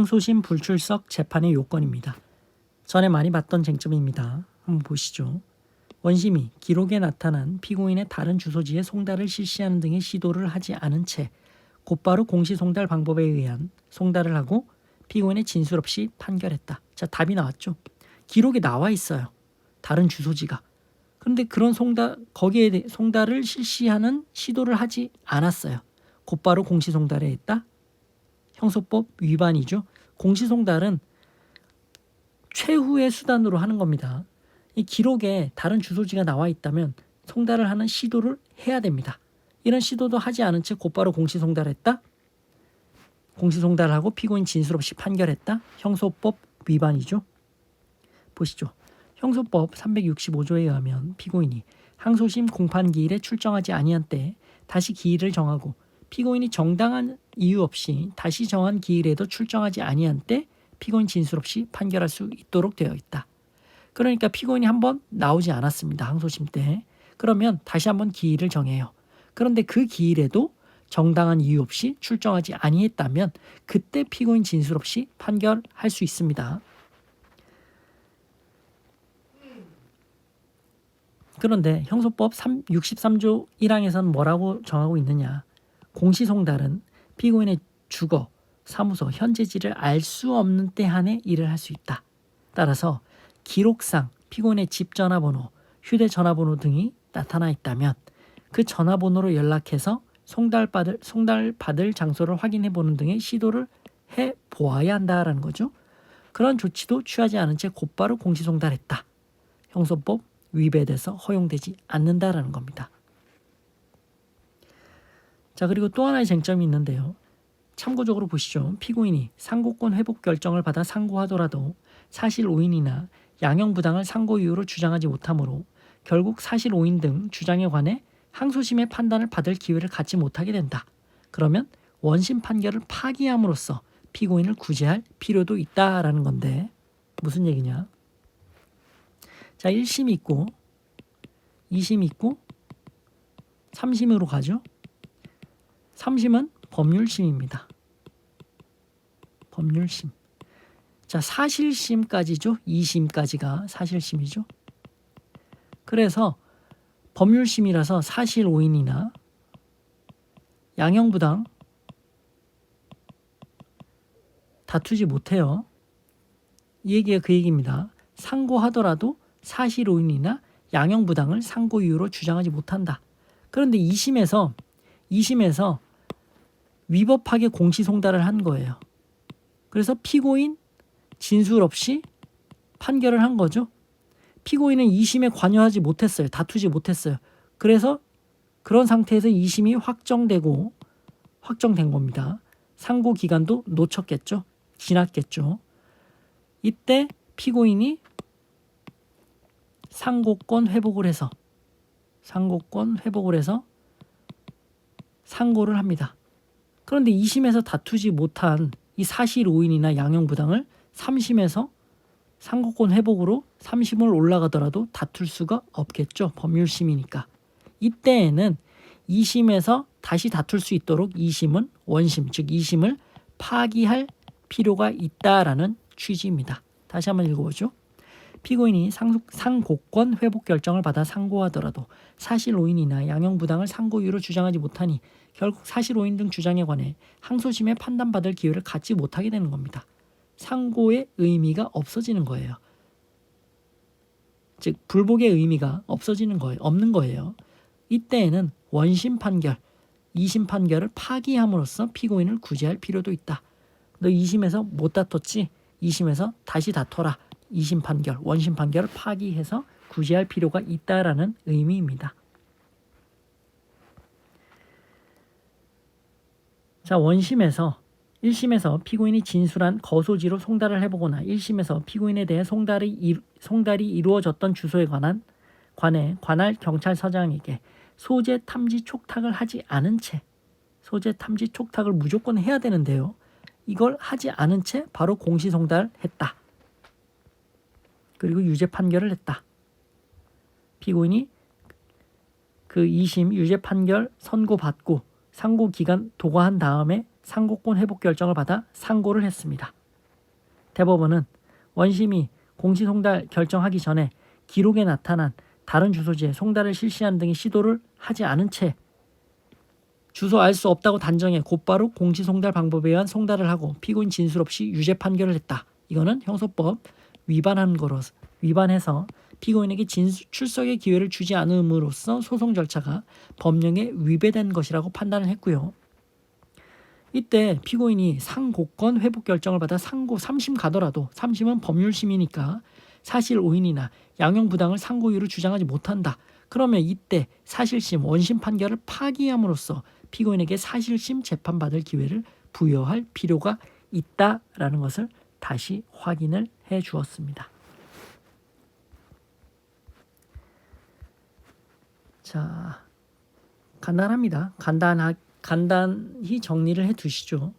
항소심 불출석 재판의 요건입니다. 전에 많이 봤던 쟁점입니다. 한번 보시죠. 원심이 기록에 나타난 피고인의 다른 주소지에 송달을 실시하는 등의 시도를 하지 않은 채 곧바로 공시 송달 방법에 의한 송달을 하고 피고인의 진술 없이 판결했다. 자, 답이 나왔죠. 기록에 나와 있어요. 다른 주소지가. 그런데 그런 송달 거기에 대해 송달을 실시하는 시도를 하지 않았어요. 곧바로 공시 송달에 했다. 형소법 위반이죠. 공시 송달은 최후의 수단으로 하는 겁니다. 이 기록에 다른 주소지가 나와 있다면 송달을 하는 시도를 해야 됩니다. 이런 시도도 하지 않은 채 곧바로 공시 송달했다. 공시 송달하고 피고인 진술 없이 판결했다. 형소법 위반이죠. 보시죠. 형소법 365조에 의하면 피고인이 항소심 공판 기일에 출정하지 아니한 때 다시 기일을 정하고 피고인이 정당한 이유 없이 다시 정한 기일에도 출정하지 아니한 때 피고인 진술 없이 판결할 수 있도록 되어 있다. 그러니까 피고인이 한 번 나오지 않았습니다. 항소심 때. 그러면 다시 한번 기일을 정해요. 그런데 그 기일에도 정당한 이유 없이 출정하지 아니했다면 그때 피고인 진술 없이 판결할 수 있습니다. 그런데 형소법 3, 63조 1항에서는 뭐라고 정하고 있느냐? 공시송달은 피고인의 주거, 사무소, 현재지를 알 수 없는 때 한해 일을 할 수 있다. 따라서 기록상 피고인의 집 전화번호, 휴대 전화번호 등이 나타나 있다면 그 전화번호로 연락해서 송달받을 송달받을 장소를 확인해 보는 등의 시도를 해 보아야 한다라는 거죠. 그런 조치도 취하지 않은 채 곧바로 공시송달했다. 형소법 위배돼서 허용되지 않는다라는 겁니다. 자 그리고 또 하나의 쟁점이 있는데요. 참고적으로 보시죠. 피고인이 상고권 회복 결정을 받아 상고하더라도 사실 오인이나 양형 부당을 상고 이유로 주장하지 못하므로 결국 사실 오인 등 주장에 관해 항소심의 판단을 받을 기회를 갖지 못하게 된다. 그러면 원심 판결을 파기함으로써 피고인을 구제할 필요도 있다라는 건데 무슨 얘기냐? 자, 1심 있고 2심 있고 3심으로 가죠. 3심은 법률심입니다. 법률심. 자, 사실심까지죠. 2심까지가 사실심이죠. 그래서 법률심이라서 사실 오인이나 양형부당 다투지 못해요. 이 얘기가 그 얘기입니다. 상고하더라도 사실 오인이나 양형부당을 상고 이유로 주장하지 못한다. 그런데 2심에서 2심에서 위법하게 공시송달을 한 거예요. 그래서 피고인 진술 없이 판결을 한 거죠. 피고인은 2심에 관여하지 못했어요. 다투지 못했어요. 그래서 그런 상태에서 2심이 확정되고 확정된 겁니다. 상고 기간도 놓쳤겠죠. 지났겠죠. 이때 피고인이 상고권 회복을 해서 상고권 회복을 해서 상고를 합니다. 그런데 2심에서 다투지 못한 이 사실 오인이나 양형 부당을 3심에서 상고권 회복으로 3심을 올라가더라도 다툴 수가 없겠죠. 법률심이니까. 이때에는 2심에서 다시 다툴 수 있도록 2심은 원심, 즉 2심을 파기할 필요가 있다라는 취지입니다. 다시 한번 읽어보죠. 피고인이 상, 상고권 회복 결정을 받아 상고하더라도 사실 오인이나 양형 부당을 상고유로 주장하지 못하니 결국 사실 오인 등 주장에 관해 항소심에 판단받을 기회를 갖지 못하게 되는 겁니다. 상고의 의미가 없어지는 거예요. 즉 불복의 의미가 없어지는 거예요. 없는 거예요. 이때에는 원심 판결, 이심 판결을 파기함으로써 피고인을 구제할 필요도 있다. 너 2심에서 못 다퉜지? 2심에서 다시 다퉈라. 2심 판결, 원심 판결을 파기해서 구제할 필요가 있다라는 의미입니다. 자, 원심에서 1심에서 피고인이 진술한 거소지로 송달을 해보거나 1심에서 피고인에 대해 송달이, 이, 송달이 이루어졌던 주소에 관한 관해 관할 경찰서장에게 소재 탐지 촉탁을 하지 않은 채 소재 탐지 촉탁을 무조건 해야 되는데요. 이걸 하지 않은 채 바로 공시 송달했다. 그리고 유죄 판결을 했다. 피고인이 그 2심 유죄 판결 선고받고 상고 기간 도과한 다음에 상고권 회복 결정을 받아 상고를 했습니다. 대법원은 원심이 공시송달 결정하기 전에 기록에 나타난 다른 주소지에 송달을 실시하는 등의 시도를 하지 않은 채 주소 알 수 없다고 단정해 곧바로 공시송달 방법에 의한 송달을 하고 피고인 진술 없이 유죄 판결을 했다. 이거는 형소법 위반한 거로서 위반해서 피고인에게 진술 출석의 기회를 주지 않음으로써 소송 절차가 법령에 위배된 것이라고 판단을 했고요. 이때 피고인이 상고권 회복 결정을 받아 상고 3심 가더라도 3심은 법률심이니까 사실 오인이나 양형 부당을 상고유로 주장하지 못한다. 그러면 이때 사실심 원심 판결을 파기함으로써 피고인에게 사실심 재판받을 기회를 부여할 필요가 있다라는 것을 다시 확인을 해 주었습니다. 자, 간단합니다. 간단하, 간단히 정리를 해 두시죠.